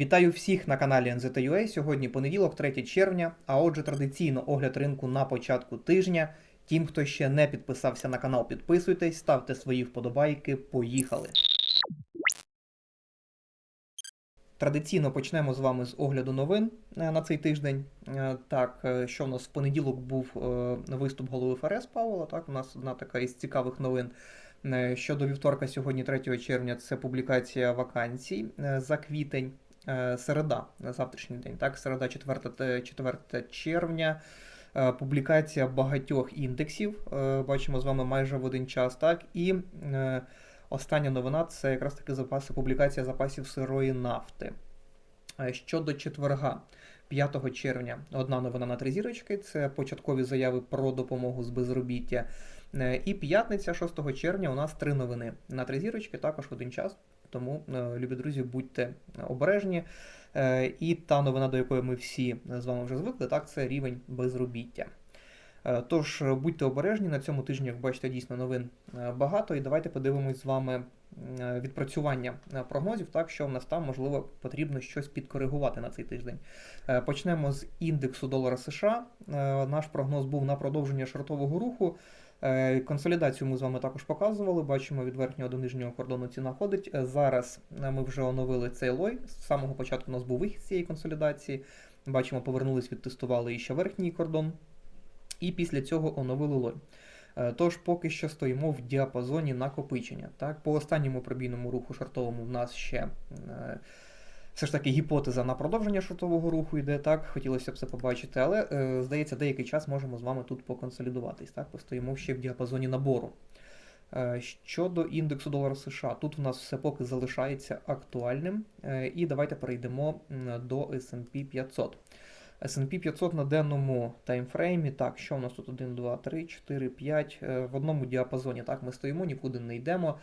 Вітаю всіх на каналі NZUA. Сьогодні понеділок, 3 червня. А отже, традиційно огляд ринку на початку тижня. Тим, хто ще не підписався на канал, підписуйтесь, ставте свої вподобайки. Поїхали. Традиційно почнемо з вами з огляду новин е, на цей тиждень. Е, Так, е, що в нас в понеділок був виступ голови ФРС Павла. Так, у нас одна така із цікавих новин. Щодо вівторка, сьогодні, 3 червня, це публікація вакансій за квітень. Е, Середа, на завтрашній день, так, середа, 4, 4 червня. Е, Публікація багатьох індексів. е, Бачимо з вами майже в один час. Так, і остання новина це якраз таки запаси, публікація запасів сирої нафти. Щодо четверга, 5 червня, одна новина на три зірочки це початкові заяви про допомогу з безробіття. І п'ятниця, 6 червня, у нас три новини на три зірочки, також в один час. Тому, е, любі друзі, будьте обережні. Е, І та новина, до якої ми всі з вами вже звикли, так, це рівень безробіття. Е, Тож е, будьте обережні на цьому тижні, як бачите, дійсно новин е, багато. І давайте подивимось з вами е, відпрацювання е, прогнозів, так що в нас там можливо потрібно щось підкоригувати на цей тиждень. Е, Почнемо з індексу долара США. Е, Наш прогноз був на продовження шортового руху. Е, Консолідацію ми з вами також показували. Бачимо від верхнього до нижнього кордону ціна ходить. Е, Зараз е, ми вже оновили цей лой. З самого початку у нас був вихід з цієї консолідації. Бачимо, повернулись, відтестували іще верхній кордон. І після цього оновили лой. Тож поки що стоїмо в діапазоні накопичення. Так? По останньому пробійному руху шортовому в нас ще все ж таки гіпотеза на продовження шортового руху йде, так, хотілося б це побачити, але е, здається, деякий час можемо з вами тут поконсолідуватись. Так? Постоїмо ще в діапазоні набору. Е, Щодо індексу долара США, тут в нас все поки залишається актуальним. Е, І давайте перейдемо до S&P 500. S&P 500 на денному таймфреймі. Так, що у нас тут 1, 2, 3, 4, 5. е, В одному діапазоні. Так, ми стоїмо, нікуди не йдемо.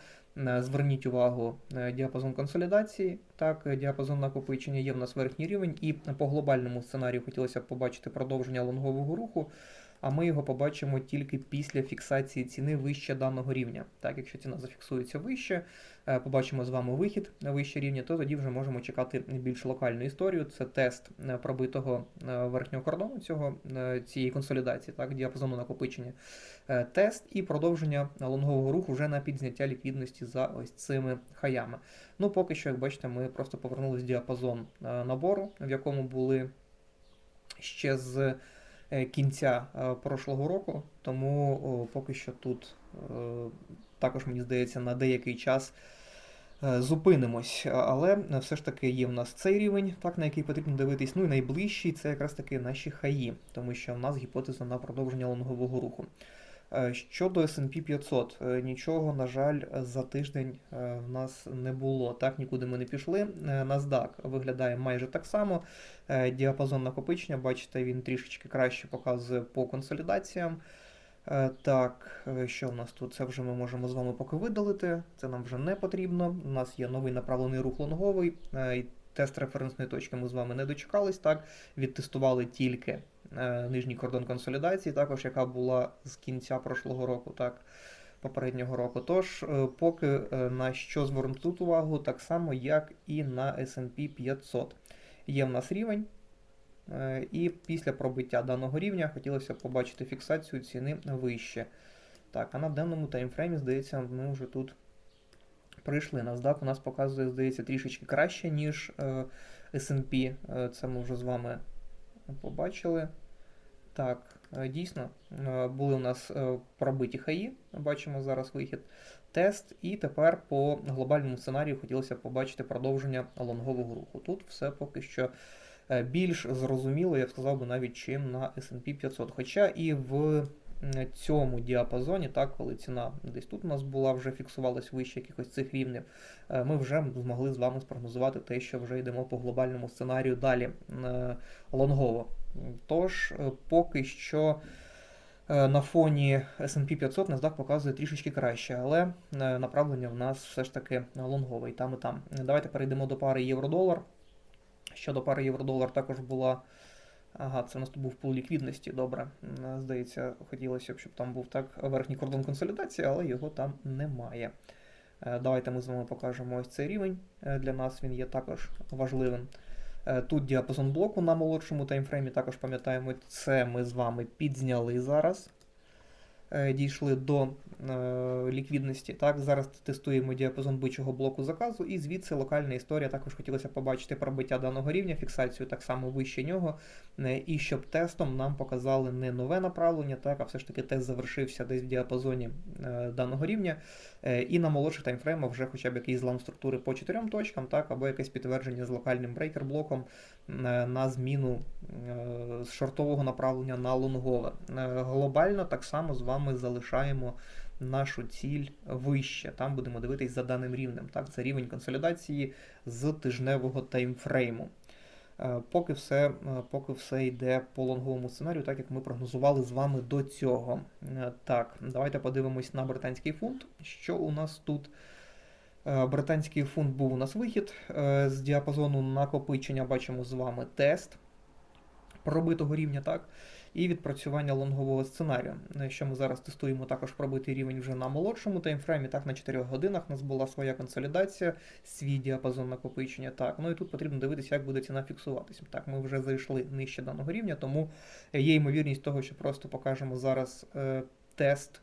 Е, Зверніть увагу, е, діапазон консолідації, так, е, діапазон накопичення є в нас верхній рівень, і по глобальному сценарію хотілося б побачити продовження лонгового руху. А ми його побачимо тільки після фіксації ціни вище даного рівня. Так, якщо ціна зафіксується вище, е, побачимо з вами вихід на вище рівня, то тоді вже можемо чекати більш локальну історію. Це тест е, пробитого е, верхнього кордону цього цієї консолідації, так, діапазону накопичення. Тест і продовження лонгового руху вже на підзняття ліквідності за ось цими хаями. Ну, поки що, як бачите, ми просто повернулись в діапазон набору, в якому були ще з кінця е, прошлого року, тому поки що тут е, також, мені здається, на деякий час е, зупинимось. Але е, все ж таки є в нас цей рівень, так, на який потрібно дивитись. Ну і найближчий це якраз таки наші хаї, тому що в нас гіпотеза на продовження лонгового руху. Е, Щодо S&P 500, е, нічого, на жаль, за тиждень е, в нас не було. Так, нікуди ми не пішли. NASDAQ виглядає майже так само. Діапазон накопичення, бачите, він трішечки краще показує по консолідаціям. Так, що в нас тут? Це вже ми можемо з вами поки видалити. Це нам вже не потрібно. У нас є новий направлений рух лонговий. Тест референсної точки ми з вами не дочекались. Так, відтестували тільки е, нижній кордон консолідації, також яка була з кінця прошлого року, так, попереднього року. Тож, е, поки е, на що звернути увагу, так само, як і на S&P 500. Є в нас рівень. І після пробиття даного рівня хотілося б побачити фіксацію ціни вище. Так, а на денному таймфреймі, здається, ми вже тут прийшли. NASDAQ у нас показує, здається, трішечки краще, ніж е, S&P. Е, Це ми вже з вами побачили. Так, е, дійсно, були у нас пробиті хаї, бачимо зараз вихід, тест, і тепер по глобальному сценарію хотілося побачити продовження лонгового руху. Тут все поки що більш зрозуміло, я б сказав би навіть чим на S&P 500. Хоча і в цьому діапазоні, так, коли ціна десь тут у нас була, вже фіксувалась вище якихось цих рівнів, е, ми вже змогли з вами спрогнозувати те, що вже йдемо по глобальному сценарію далі е, лонгово. Тож, е, поки що на фоні S&P 500 NASDAQ показує трішечки краще, але направлення в нас все ж таки лонгове і там і там. Давайте перейдемо до пари євро-долар. Щодо пари євро-долар також була. Ага, це у нас тут був пул ліквідності, добре. Здається, хотілося б, щоб там був так верхній кордон консолідації, але його там немає. Е, Давайте ми з вами покажемо ось цей рівень. Е, Для нас він є також важливим. Е, Тут діапазон блоку на молодшому таймфреймі, також пам'ятаємо, це ми з вами підзняли зараз. Е, Дійшли до е, ліквідності. Так, зараз тестуємо діапазон бичого блоку заказу, і звідси локальна історія. Також хотілося побачити пробиття даного рівня, фіксацію так само вище нього. Е, І щоб тестом нам показали не нове направлення, так, а все ж таки тест завершився десь в діапазоні даного рівня. І на молодших таймфреймах вже хоча б якийсь злам структури по чотирьом точкам, так, або якесь підтвердження з локальним брейкер-блоком на зміну е, з шортового направлення на лонгове. Е, Глобально так само з вами залишаємо нашу ціль вище. Там будемо дивитись за даним рівнем. Так, це рівень консолідації з тижневого таймфрейму. Е, Поки все, е, поки все йде по лонговому сценарію, так як ми прогнозували з вами до цього. Е, Так, давайте подивимось на британський фунт. Що у нас тут? Е, Британський фунт був у нас вихід е, з діапазону накопичення. Бачимо з вами тест пробитого рівня, так, і відпрацювання лонгового сценарію. Е, Що ми зараз тестуємо також пробитий рівень вже на молодшому таймфреймі. Так, на 4 годинах у нас була своя консолідація, свій діапазон накопичення. Так, ну і тут потрібно дивитися, як буде ціна фіксуватися. Так, ми вже зайшли нижче даного рівня, тому є ймовірність того, що просто покажемо зараз тест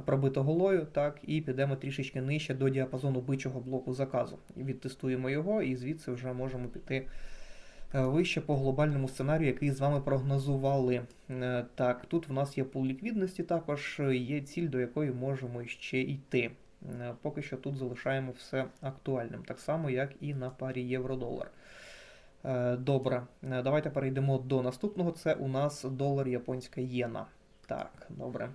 пробито голою, так, і підемо трішечки нижче до діапазону бичого блоку заказу. Відтестуємо його, і звідси вже можемо піти е, вище по глобальному сценарію, який з вами прогнозували. Е, Так, тут в нас є пул ліквідності, також є ціль, до якої можемо ще йти. Е, Поки що тут залишаємо все актуальним, так само, як і на парі євро-долар. Добре, давайте перейдемо до наступного. Це у нас долар японська єна. Так, добре.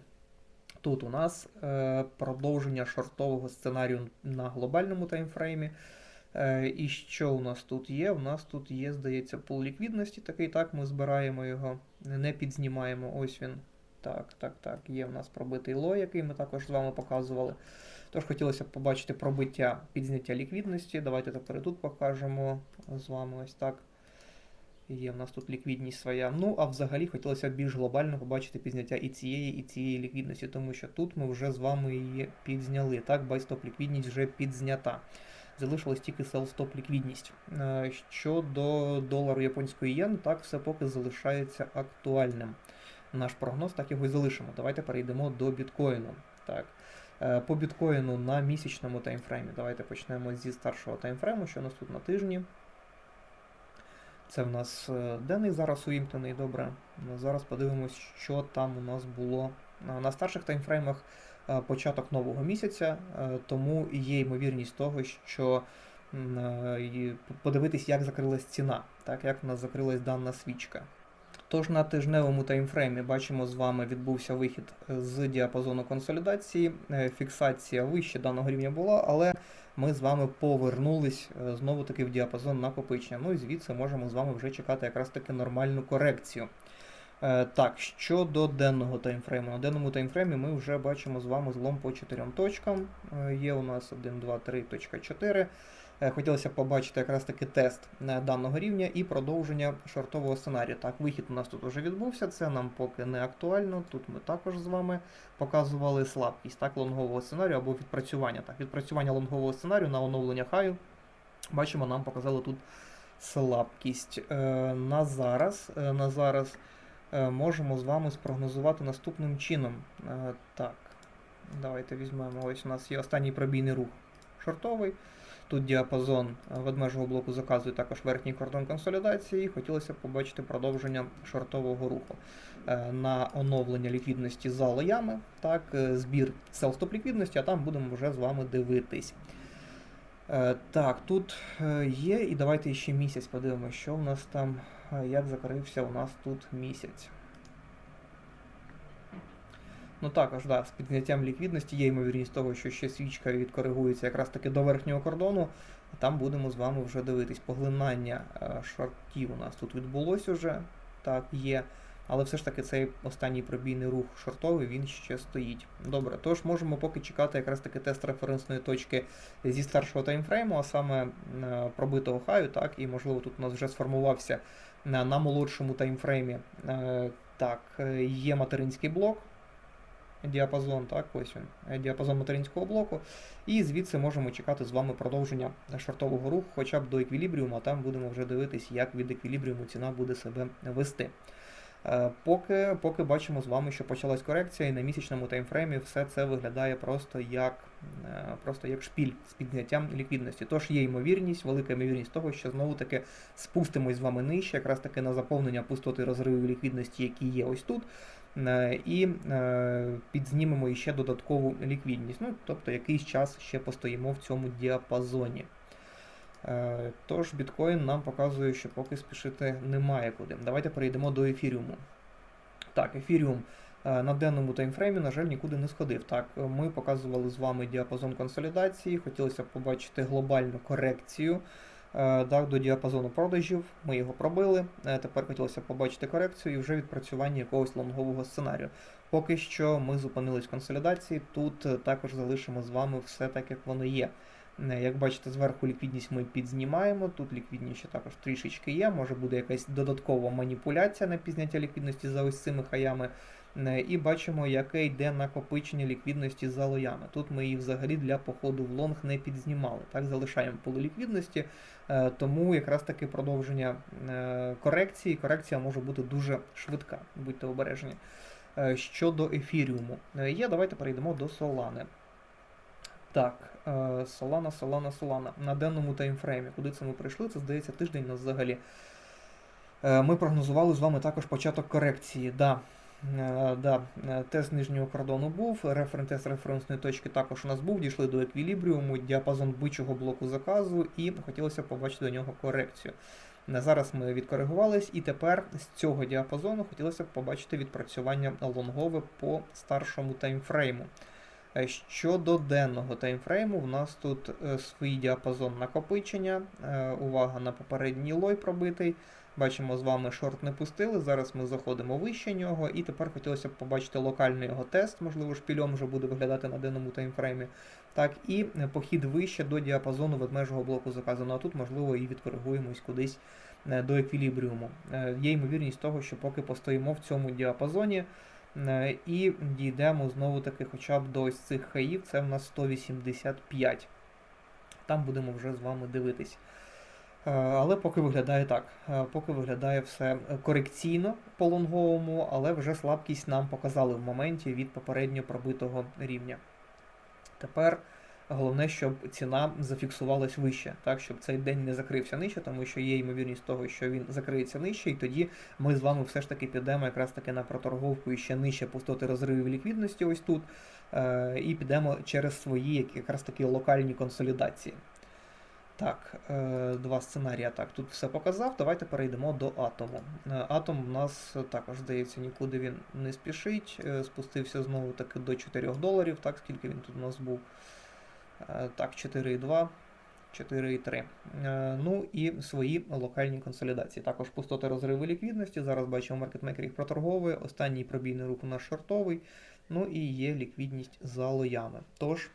Тут у нас е, продовження шортового сценарію на глобальному таймфреймі. Е, і що у нас тут є? У нас тут є, здається, пул ліквідності. Такий так, ми збираємо його, не підзнімаємо. Ось він. Так, так, так. Є в нас пробитий лой, який ми також з вами показували. Тож хотілося б побачити пробиття підзняття ліквідності. Давайте тепер і тут покажемо з вами ось так. Є в нас тут ліквідність своя. Ну, а взагалі хотілося б більш глобально побачити підзняття і цієї, і цієї ліквідності, тому що тут ми вже з вами її підзняли. Так, байстоп ліквідність вже підзнята. Залишилась тільки селстоп ліквідність. Е, Щодо долару японської єн, так все поки залишається актуальним. Наш прогноз так його і залишимо. Давайте перейдемо до біткоїну. Так. Е, По біткоїну на місячному таймфреймі. Давайте почнемо зі старшого таймфрейму, що у нас тут на тижні. Це в нас е, денний зараз увімкнений, добре. Ну, Зараз подивимось, що там у нас було Е, на старших таймфреймах е, початок нового місяця, е, тому є ймовірність того, що е, подивитись, як закрилась ціна, так як в нас закрилась дана свічка. Тож на тижневому таймфреймі бачимо з вами відбувся вихід е, з діапазону консолідації. Е, Фіксація вище даного рівня була, але ми з вами повернулись е, знову таки в діапазон накопичення. Ну і звідси можемо з вами вже чекати якраз таки нормальну корекцію. Е, Так, щодо денного таймфрейму. На денному таймфреймі ми вже бачимо з вами злом по 4 точкам. Е, Є у нас 1, 2, 3, точка 4. Е, Хотілося б побачити якраз таки тест даного рівня і продовження шортового сценарію. Так, вихід у нас тут вже відбувся, це нам поки не актуально. Тут ми також з вами показували слабкість так, лонгового сценарію або відпрацювання. Так, відпрацювання лонгового сценарію на оновлення хаю. Бачимо, нам показали тут слабкість. На зараз, на зараз можемо з вами спрогнозувати наступним чином. Е, так, давайте візьмемо. Ось у нас є останній пробійний рух шортовий. Тут діапазон е, ведмежого блоку заказу і також верхній кордон консолідації. Хотілося б побачити продовження шортового руху Е, на оновлення ліквідності за лоями, так, е, збір селстоп ліквідності, а там будемо вже з вами дивитись. Е, Так, тут е, є, і давайте ще місяць подивимося, що в нас там, е, як закрився у нас тут місяць. Ну також, да, з підняттям ліквідності є ймовірність того, що ще свічка відкоригується якраз таки до верхнього кордону. Там будемо з вами вже дивитись. Поглинання е, шортів у нас тут відбулось уже. Так, є. Але все ж таки цей останній пробійний рух шортовий він ще стоїть. Добре, тож можемо поки чекати якраз таки тест референсної точки зі старшого таймфрейму, а саме е, пробитого хаю, так, і можливо тут у нас вже сформувався на, молодшому таймфреймі. Е, Так, е, є материнський блок. діапазон, так, ось він, е, діапазон материнського блоку. І звідси можемо чекати з вами продовження шортового руху, хоча б до еквілібріуму, а там будемо вже дивитись, як від еквілібріуму ціна буде себе вести. Е, Поки, поки бачимо з вами, що почалась корекція, і на місячному таймфреймі все це виглядає просто як, е, просто як шпіль з підняттям ліквідності. Тож є ймовірність, велика ймовірність того, що знову таки спустимось з вами нижче, якраз таки на заповнення пустоти розривів ліквідності, які є ось тут. е, І підзнімемо іще додаткову ліквідність. Ну, тобто якийсь час ще постоїмо в цьому діапазоні. Е, Тож біткоін нам показує, що поки спішити немає куди. Давайте перейдемо до ефіріуму. Так, ефіріум е, на денному таймфреймі, на жаль, нікуди не сходив. Так, е, ми показували з вами діапазон консолідації, хотілося побачити глобальну корекцію так, до діапазону продажів. Ми його пробили. Тепер хотілося побачити корекцію і вже відпрацювання якогось лонгового сценарію. Поки що ми зупинились в консолідації. Тут також залишимо з вами все так, як воно є. Е, Як бачите, зверху ліквідність ми підзнімаємо. Тут ліквідність ще також трішечки є. Може буде якась додаткова маніпуляція на пізняття ліквідності за ось цими хаями. Е, І бачимо, яке йде накопичення ліквідності за лоями. Тут ми її взагалі для походу в лонг не підзнімали. Так, залишаємо поле ліквідності, е, тому якраз таки продовження корекції. Корекція може бути дуже швидка. Будьте обережні. Щодо ефіріуму є, давайте перейдемо до Солани. Так, Solana, Solana, Solana. На денному таймфреймі. Куди це ми прийшли? Це здається тиждень нас взагалі. Е, Ми прогнозували з вами також початок корекції. Да. Е, Да, е, тест нижнього кордону був, референт-тест референсної точки також у нас був, дійшли до еквілібріуму, діапазон бичого блоку заказу, і хотілося побачити до нього корекцію. Зараз ми відкоригувались, і тепер з цього діапазону хотілося б побачити відпрацювання лонгове по старшому таймфрейму. Е, Щодо денного таймфрейму, в нас тут е, свій діапазон накопичення. Е, Увага на попередній лой пробитий. Бачимо, з вами шорт не пустили. Зараз ми заходимо вище нього, і тепер хотілося б побачити локальний його тест, можливо, шпільом вже буде виглядати на денному таймфреймі. Так, і похід вище до діапазону ведмежого блоку заказано. А тут, можливо, і відкоригуємось кудись до еквілібріуму. Є ймовірність того, що поки постоїмо в цьому діапазоні. Е, І дійдемо знову таки хоча б до ось цих хаїв, це в нас 185. Там будемо вже з вами дивитись. Е, Але поки виглядає так. Е, Поки виглядає все корекційно по лонговому, але вже слабкість нам показали в моменті від попередньо пробитого рівня. Тепер головне, щоб ціна зафіксувалась вище, так, щоб цей день не закрився нижче, тому що є ймовірність того, що він закриється нижче, і тоді ми з вами все ж таки підемо якраз таки на проторговку і ще нижче пустоти розривів ліквідності, ось тут, е, і підемо через свої якраз таки локальні консолідації. Так, е, два сценарії. Так, тут все показав. Давайте перейдемо до атому. Е, Атом у нас також, здається, нікуди він не спішить. Спустився знову таки до 4 доларів. Так, скільки він тут у нас був? Е, Так, 4,2. 4,3. Е, Ну і свої локальні консолідації. Також пустоти розриви ліквідності. Зараз бачимо, маркетмейкер їх проторговує. Останній пробійний рух у нас шортовий. Ну і є ліквідність за лоями. Тож,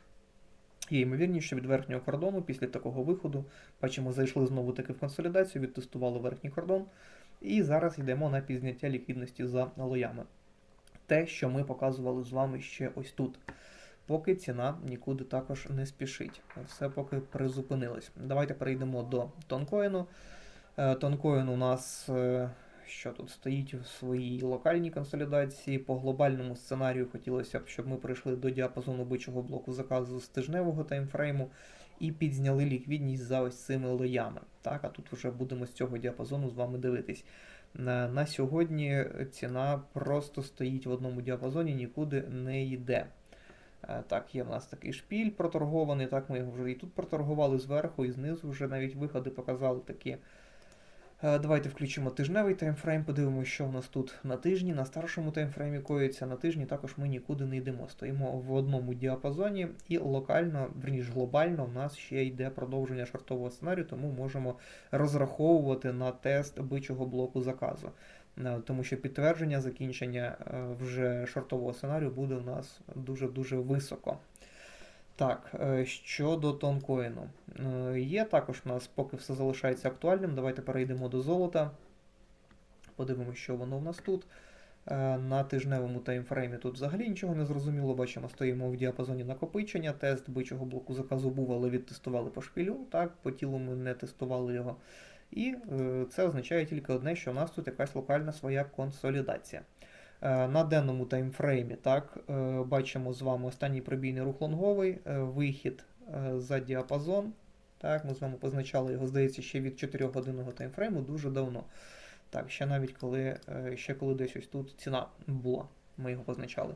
Є ймовірність, що від верхнього кордону після такого виходу, бачимо, зайшли знову таки в консолідацію, відтестували верхній кордон, і зараз йдемо на пізняття ліквідності за лоями. Те, що ми показували з вами ще ось тут. Поки ціна нікуди також не спішить. Все поки призупинилось. Давайте перейдемо до тонкоїну. Е, Тонкоін у нас е, що тут стоїть в своїй локальній консолідації. По глобальному сценарію хотілося б, щоб ми прийшли до діапазону бичого блоку заказу з тижневого таймфрейму і підзняли ліквідність за ось цими лоями. Так, а тут вже будемо з цього діапазону з вами дивитись. На, на сьогодні ціна просто стоїть в одному діапазоні, нікуди не йде. Е, Так, є в нас такий шпіль проторгований. Так, ми його вже і тут проторгували зверху, і знизу вже навіть виходи показали такі. Е, Давайте включимо тижневий таймфрейм, подивимося, що в нас тут на тижні. На старшому таймфреймі коїться. На тижні також ми нікуди не йдемо. Стоїмо в одному діапазоні, і локально, верніш глобально, в нас ще йде продовження шортового сценарію, тому можемо розраховувати на тест бичого блоку заказу. Е, Тому що підтвердження закінчення е, вже шортового сценарію буде у нас дуже-дуже високо. Так, е, щодо тонкоїну. Є також у нас, поки все залишається актуальним. Давайте перейдемо до золота. Подивимося, що воно в нас тут. На тижневому таймфреймі тут взагалі нічого не зрозуміло. Бачимо, стоїмо в діапазоні накопичення. Тест бичого блоку заказу був, але відтестували по шпілю. Так, по тілу ми не тестували його. І е, це означає тільки одне, що у нас тут якась локальна своя консолідація. Е, На денному таймфреймі так, е, бачимо з вами останній пробійний рух лонговий, вихід за діапазон. Так, ми з вами позначали його, здається, ще від 4-годинного таймфрейму дуже давно. Так, ще навіть коли, ще коли десь ось тут ціна була, ми його позначали.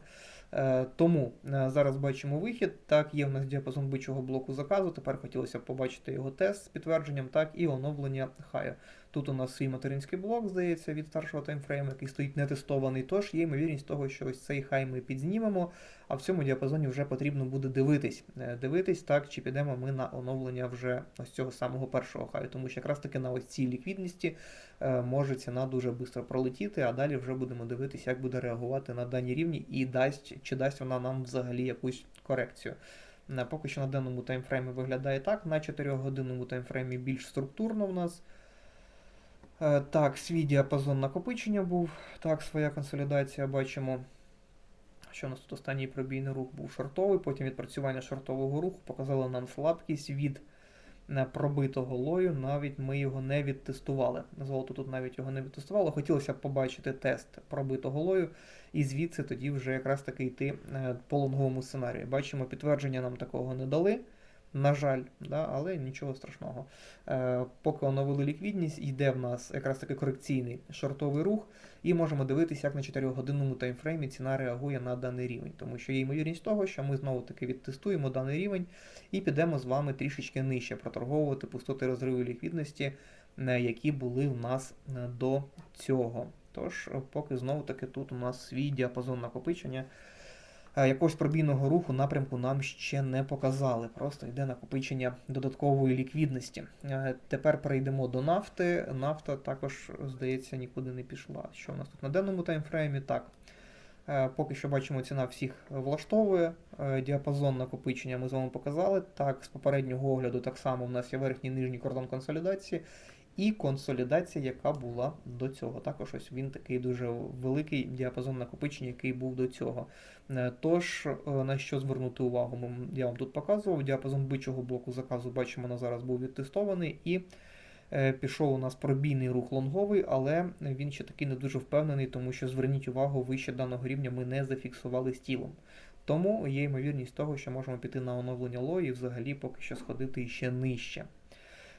Е, Тому е, зараз бачимо вихід. Так, є в нас діапазон бичого блоку заказу. Тепер хотілося побачити його тест з підтвердженням, так, і оновлення хаю. Тут у нас свій материнський блок, здається, від старшого таймфрейму, який стоїть нетестований. Тож є ймовірність того, що ось цей хай ми підзнімемо, а в цьому діапазоні вже потрібно буде дивитись. Е, Дивитись, так, чи підемо ми на оновлення вже ось цього самого першого хаю. Тому що якраз таки на ось цій ліквідності е, може ціна дуже швидко пролетіти, а далі вже будемо дивитися, як буде реагувати на дані рівні і дасть, чи дасть вона нам взагалі якусь корекцію. Е, Поки що на денному таймфреймі виглядає так, на 4-годинному таймфреймі більш структурно в нас. Е, Так, свій діапазон накопичення був. Так, своя консолідація бачимо. Що у нас тут останній пробійний рух був шортовий, потім відпрацювання шортового руху показало нам слабкість від е, пробитого лою, навіть ми його не відтестували. Золото тут навіть його не відтестувало. Хотілося б побачити тест пробитого лою, і звідси тоді вже якраз таки йти е, по лонговому сценарію. Бачимо, підтвердження нам такого не дали. На жаль, да, але нічого страшного. Е, поки оновили ліквідність, йде в нас якраз таки корекційний шортовий рух, і можемо дивитися, як на 4-годинному таймфреймі ціна реагує на даний рівень, тому що є ймовірність того, що ми знову таки відтестуємо даний рівень і підемо з вами трішечки нижче проторговувати пустоти розриву ліквідності, е, які були в нас е, до цього. Тож, поки знову таки тут у нас свій діапазон накопичення. Е, Якогось пробійного руху напрямку нам ще не показали. Просто йде накопичення додаткової ліквідності. Е, Тепер перейдемо до нафти. Нафта також, здається, нікуди не пішла. Що у нас тут на денному таймфреймі? Так. Е, Поки що бачимо, ціна всіх влаштовує. Діапазон накопичення ми з вами показали. Так, з попереднього огляду так само в нас є верхній і нижній кордон консолідації. І консолідація, яка була до цього. Також ось він такий дуже великий діапазон накопичення, який був до цього. Е, Тож, е, на що звернути увагу, я вам тут показував. Діапазон бичого блоку заказу бачимо на зараз був відтестований і е, пішов у нас пробійний рух лонговий, але він ще такий не дуже впевнений, тому що зверніть увагу, вище даного рівня ми не зафіксували з тілом. Тому є ймовірність того, що можемо піти на оновлення лої і взагалі поки що сходити ще нижче.